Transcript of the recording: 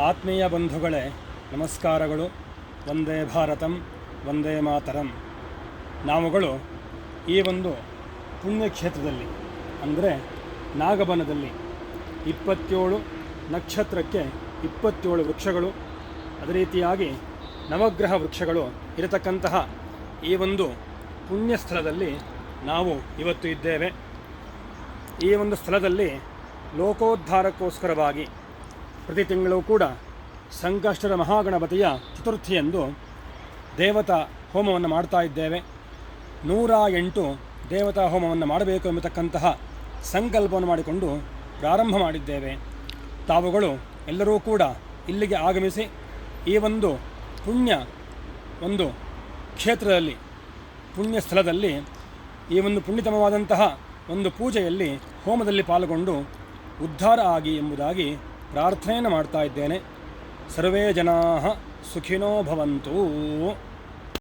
ಆತ್ಮೀಯ ಬಂಧುಗಳೇ, ನಮಸ್ಕಾರಗಳು. ವಂದೇ ಭಾರತಂ, ವಂದೇ ಮಾತರಂ. ನಾವುಗಳು ಈ ಒಂದು ಪುಣ್ಯಕ್ಷೇತ್ರದಲ್ಲಿ, ಅಂದರೆ ನಾಗಬನದಲ್ಲಿ ಇಪ್ಪತ್ತೇಳು ನಕ್ಷತ್ರಕ್ಕೆ ಇಪ್ಪತ್ತೇಳು ವೃಕ್ಷಗಳು, ಅದೇ ರೀತಿಯಾಗಿ ನವಗ್ರಹ ವೃಕ್ಷಗಳು ಇರತಕ್ಕಂತಹ ಈ ಒಂದು ಪುಣ್ಯ ಸ್ಥಳದಲ್ಲಿ ನಾವು ಇವತ್ತು ಇದ್ದೇವೆ. ಈ ಒಂದು ಸ್ಥಳದಲ್ಲಿ ಲೋಕೋದ್ಧಾರಕ್ಕೋಸ್ಕರವಾಗಿ ಪ್ರತಿ ತಿಂಗಳು ಕೂಡ ಸಂಕಷ್ಟದ ಮಹಾಗಣಪತಿಯ ಚತುರ್ಥಿಯಂದು ದೇವತಾ ಹೋಮವನ್ನು ಮಾಡ್ತಾ ಇದ್ದೇವೆ. ನೂರ ಎಂಟು ದೇವತಾ ಹೋಮವನ್ನು ಮಾಡಬೇಕು ಎಂಬತಕ್ಕಂತಹ ಸಂಕಲ್ಪವನ್ನು ಮಾಡಿಕೊಂಡು ಪ್ರಾರಂಭ ಮಾಡಿದ್ದೇವೆ. ತಾವುಗಳು ಎಲ್ಲರೂ ಕೂಡ ಇಲ್ಲಿಗೆ ಆಗಮಿಸಿ ಈ ಒಂದು ಪುಣ್ಯ ಒಂದು ಕ್ಷೇತ್ರದಲ್ಲಿ, ಪುಣ್ಯ ಸ್ಥಳದಲ್ಲಿ, ಈ ಒಂದು ಪುಣ್ಯತಮವಾದಂತಹ ಒಂದು ಪೂಜೆಯಲ್ಲಿ ಹೋಮದಲ್ಲಿ ಪಾಲ್ಗೊಂಡು ಉದ್ಧಾರ ಆಗಿ ಎಂಬುದಾಗಿ ಪ್ರಾರ್ಥನೆಯನ್ನು ಮಾಡ್ತಾ ಇದ್ದೇನೆ. ಸರ್ವೇ ಜನಾ ಸುಖಿನೋ ಭವಂತು.